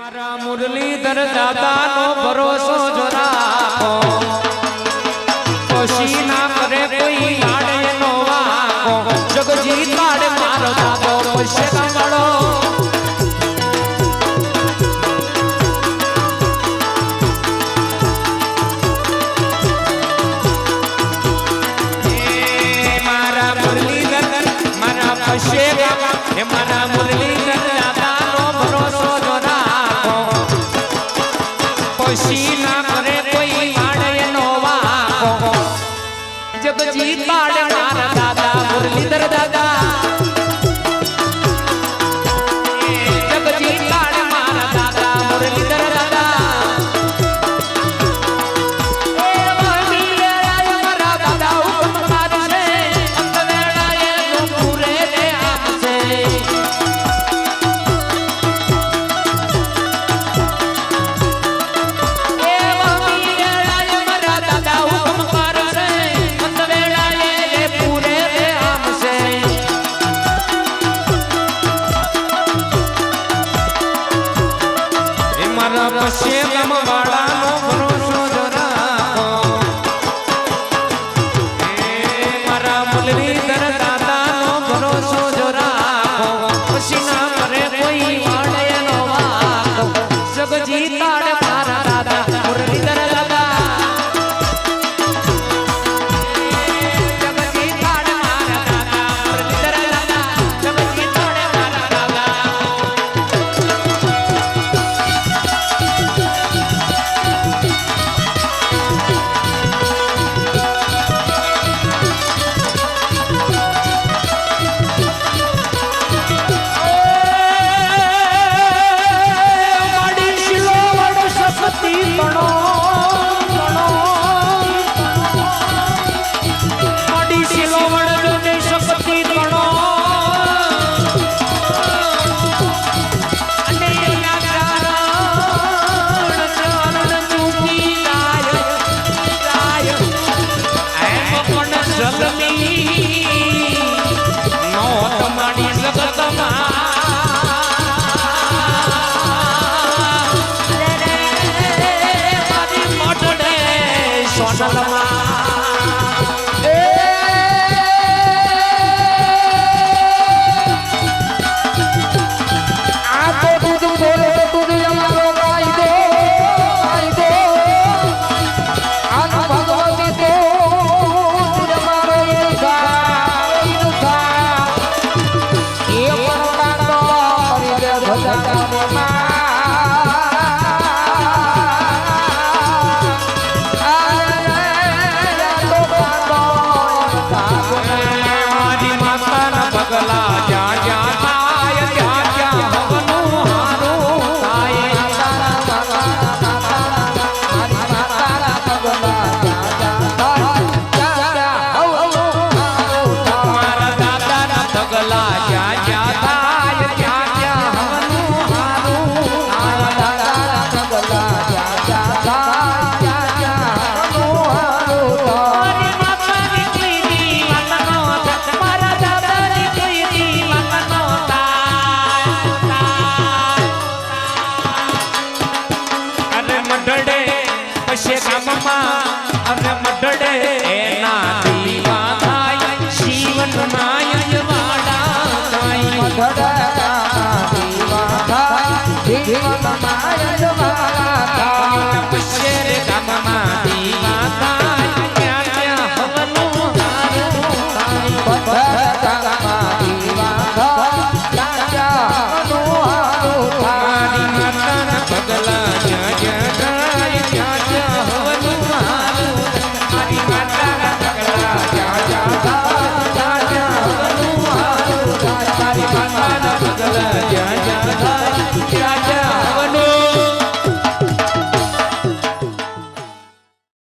મારા મુરલી દરતા તા નો ભરોસો જો રાખો કુશી ના કરે કોઈ લાડય નો વાકો જગ જી તાડે મારો તદો શંગળો જે મારા મુરલી દતન મારા ફશેગા હે ಜಗಜೀತ್ ಬಾಳೆ ದಾದ રામ વાળાનો પાણી જગતમાં સોનલમાં 个啦。মামার জোয়ালা